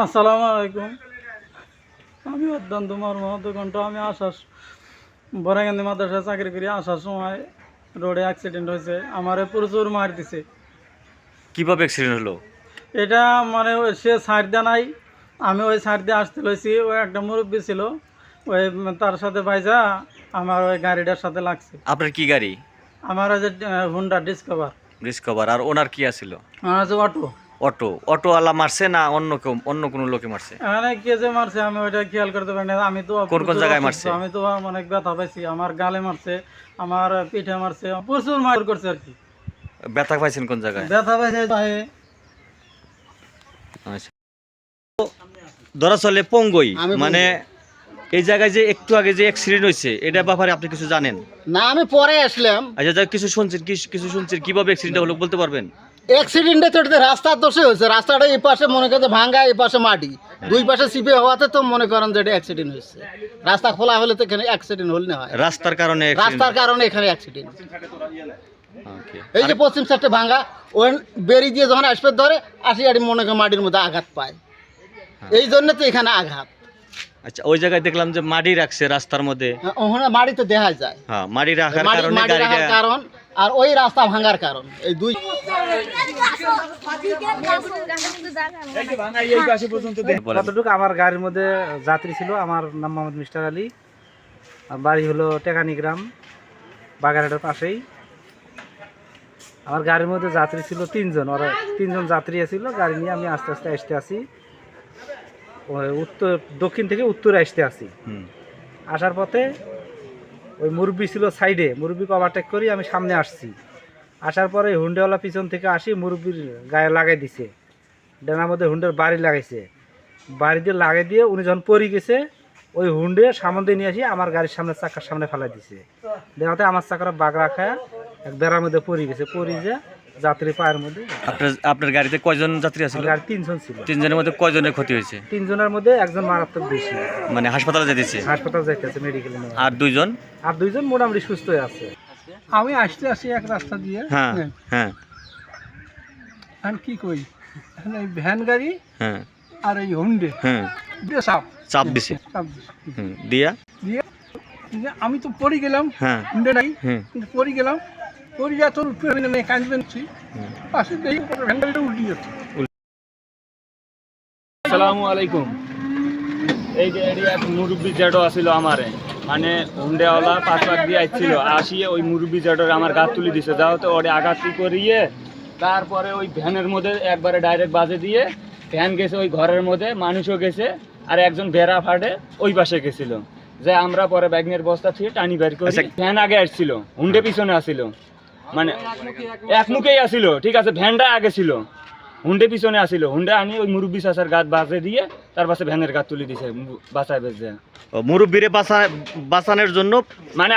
আসসালামু আলাইকুম। আমি অত্যন্ত মর্মাহত কণ্ঠ। আমি আসার বরাগান্ধী মাদ্রাসায় চাকরি করি আসার সময় রোডে অ্যাক্সিডেন্ট হয়েছে। আমারে প্রচুর মার দিছে। কীভাবে অ্যাক্সিডেন্ট হলো? এটা মানে সে সাইড দিয়ে নাই। আমি ওই সাইড দিয়ে আসতে লইছি। ওই একটা মুরব্বী ছিল। ওই তার সাথে বাইজা আমার ওই গাড়িটার সাথে লাগছে। আপনার কি গাড়ি? আমার ওই যে হুন্ডা ডিসকভার ডিসকভার আর ওনার কি আছিল? আমার আছে অটো অটো। অটোওয়ালা মারছে না অন্য কেউ অন্য কোনো লোকে মারছে? এখানে কে যে মারছে আমি ওইটা খেয়াল করতে পারি না। আমি তো কোন কোন জায়গায়। মারছে? আমি তো অনেক ব্যথা পাইছি। আমার গালে মারছে আমার পিঠে মারছে প্রচুর মার করছে আর কি। ব্যথা পাইছেন কোন জায়গায়? ব্যথা পাইছে পায়ে আচ্ছা। ধরা চলে পঙ্গই। মানে এই জায়গায় যে একটু আগে যে অ্যাক্সিডেন্ট হয়েছে এটা ব্যাপারে আপনি কিছু জানেন? না আমি পরে আসলাম। আচ্ছা যা কিছু শুনছেন কিছু শুনছেন কীভাবে অ্যাক্সিডেন্ট হলো বলতে পারবেন? অ্যাক্সিডেন্টে তো এটা রাস্তার দোষে হয়েছে। রাস্তাটা এই পাশে মনে করতে ভাঙ্গা এই পাশে মাটি। দুই পাশে সিপে হওয়াতে তো মনে করেন যে এটা অ্যাক্সিডেন্ট হয়েছে। রাস্তা খোলা হলে তো এখানে অ্যাক্সিডেন্ট হলে না হয়। রাস্তার কারণে রাস্তার কারণে এখানে অ্যাক্সিডেন্ট এই যে পশ্চিম সাইডটা ভাঙ্গা ওই বেরি দিয়ে যখন আসবে ধরে আসি আর মনে করেন মাটির মধ্যে আঘাত পায়। এই জন্য তো এখানে আঘাত। আচ্ছা ওই জায়গায় দেখলাম যে মাটি রাখছে রাস্তার মধ্যে। ওখানে মাটি তো দেখা যায়। হ্যাঁ মাটি রাখার কারণে গাড়িটা কারণ আর ওই রাস্তা ভাঙার কারণ। এই দুই। কতটুকু আমার গাড়ির মধ্যে যাত্রী ছিল আমার নাম মোহাম্মদ মিস্টার আলী। বাড়ি হলো টেকানি গ্রাম বাগারহাটের পাশেই। আমার গাড়ির মধ্যে যাত্রী ছিল তিনজন ওরা তিনজন যাত্রী ছিল গাড়ি নিয়ে আমি আস্তে আস্তে আসতে আসি। ওই উত্তর দক্ষিণ থেকে উত্তরে আসতে আসি। আসার পথে ওই মুরব্বি ছিল সাইডে, মুরব্বিকে ওভারটেক করি, আমি সামনে আসছি। আসার পরে হুন্ডেওয়ালা পিছন থেকে আসি, মুরব্বির গায়ে লাগাই দিছে। ডানার মধ্যে হুন্ডের বাড়ি লাগাইছে। বাড়ি দিয়ে লাগাই দিয়ে উনি যখন পরি গেছে, ওই হুন্ডে সামনে দিয়ে নিয়ে আসি, আমার গাড়ির সামনে চাকার সামনে ফেলাই দিছে। দেখাতে আমার চাকরা বাঘ রাখা এক বেড়ার মধ্যে পরি গেছে। পরি যে যাত্রী পায়ের মধ্যে। আপনার আপনার গাড়িতে কয়জন যাত্রী আছে গাড়ি তিনজন ছিল। তিনজনের মধ্যে কয়জনের ক্ষতি হয়েছে? তিনজনের মধ্যে একজন মারাত্মক বেশি মানে হাসপাতালে যেতেছে হাসপাতাল যাইতেছে মেডিকেলে আর দুইজন? আর দুইজন মোটামুটি সুস্থ আছে। আমি আসতে আসি এক রাস্তা দিয়ে। হ্যাঁ হ্যাঁ। আমি কি এখানে এই ভ্যান গাড়ি হ্যাঁ। আর এই হুন্ডে হ্যাঁ। দিয়ে সাপ চাপ দিছে? দিয়া? দিয়ে আমি তো পড়ে গেলাম। হ্যাঁ। হুন্ডে নাই। পড়ে গেলাম। পড়ে যা তোর উপরে আমি কাঁদবেন পাশে দেখি ভ্যান উল্টি যাচ্ছে আসসালামু আলাইকুম। এই যে এটি এক মুরব্বী জেডো আমারে। মানে হুন্ডেওয়ালা পাঁচ দিয়ে আসছিল আসিয়ে ওই মুরব্বী জেডোর আমার গাছ তুলে দিছে। যাও তো ওরে আঘাতি করিয়ে তারপরে ওই ভ্যানের মধ্যে একবারে ডাইরেক্ট বাজে দিয়ে ভ্যান গেছে ওই ঘরের মধ্যে মানুষও গেছে আর একজন ভেড়া ফাটে ওই পাশে গেছিল। যে আমরা পরে ব্যাগনের বস্তা থেকে টানি বের করি। আচ্ছা। ভ্যান আগে আসছিল হুন্ডে পিছনে আসছিল মানে এক মুখেই আসিল ঠিক আছে ভ্যানটা আগে ছিল। হুন্ডে পিছনে আসিল হুন্ডে আনি ওই মুরব্বী চাষার গাছ বাঁচে দিয়ে তার পাশে ভ্যানের গাছ তুলে দিছে বাঁচায় বেঁচে মুরব্বীরে বাঁচা বাঁচানোর জন্য মানে